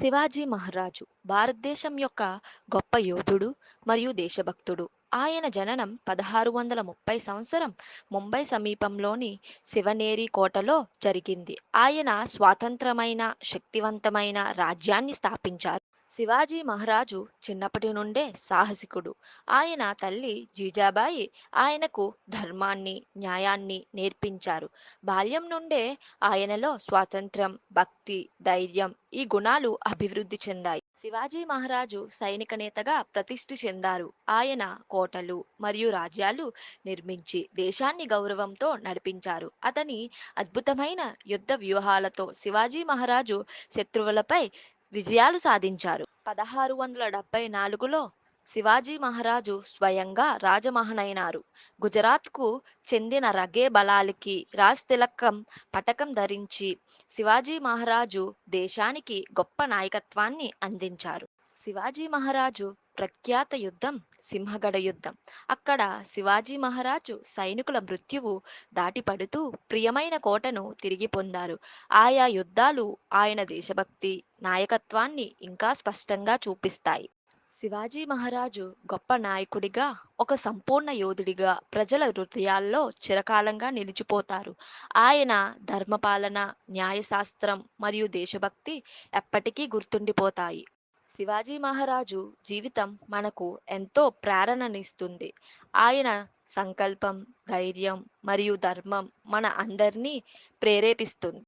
శివాజీ మహారాజు భారతదేశం యొక్క గొప్ప యోధుడు మరియు దేశభక్తుడు. ఆయన జననం పదహారు వందల ముప్పై సంవత్సరం ముంబై సమీపంలోని శివనేరి కోటలో జరిగింది. ఆయన స్వాతంత్రమైన శక్తివంతమైన రాజ్యాన్ని స్థాపించారు. శివాజీ మహారాజు చిన్నప్పటి నుండే సాహసికుడు. ఆయన తల్లి జీజాబాయి ఆయనకు ధర్మాన్ని న్యాయాన్ని నేర్పించారు. బాల్యం నుండే ఆయనలో స్వాతంత్రం భక్తి ధైర్యం ఈ గుణాలు అభివృద్ధి చెందాయి. శివాజీ మహారాజు సైనిక నేతగా ప్రతిష్ఠి చెందారు. ఆయన కోటలు మరియు రాజ్యాలు నిర్మించి దేశాన్ని గౌరవంతో నడిపించారు. అతని అద్భుతమైన యుద్ధ వ్యూహాలతో శివాజీ మహారాజు శత్రువులపై విజయాలు సాధించారు. పదహారు వందల డెబ్బై నాలుగులో శివాజీ మహారాజు స్వయంగా రాజమహనైనారు. గుజరాత్కు చెందిన రగే బలాలకి రాజ్ తిలకం పటకం ధరించి శివాజీ మహారాజు దేశానికి గొప్ప నాయకత్వాన్ని అందించారు. శివాజీ మహారాజు ప్రఖ్యాత యుద్ధం సింహగడ యుద్ధం. అక్కడ శివాజీ మహారాజు సైనికుల మృత్యువు దాటిపడుతూ ప్రియమైన కోటను తిరిగి పొందారు. ఆయా యుద్ధాలు ఆయన దేశభక్తి నాయకత్వాన్ని ఇంకా స్పష్టంగా చూపిస్తాయి. శివాజీ మహారాజు గొప్ప నాయకుడిగా ఒక సంపూర్ణ యోధుడిగా ప్రజల హృదయాల్లో చిరకాలంగా నిలిచిపోతారు. ఆయన ధర్మపాలన న్యాయశాస్త్రం మరియు దేశభక్తి ఎప్పటికీ గుర్తుండిపోతాయి. శివాజీ మహారాజు జీవితం మనకు ఎంతో ప్రేరణనిస్తుంది. ఆయన సంకల్పం ధైర్యం మరియు ధర్మం మన అందరినీ ప్రేరేపిస్తుంది.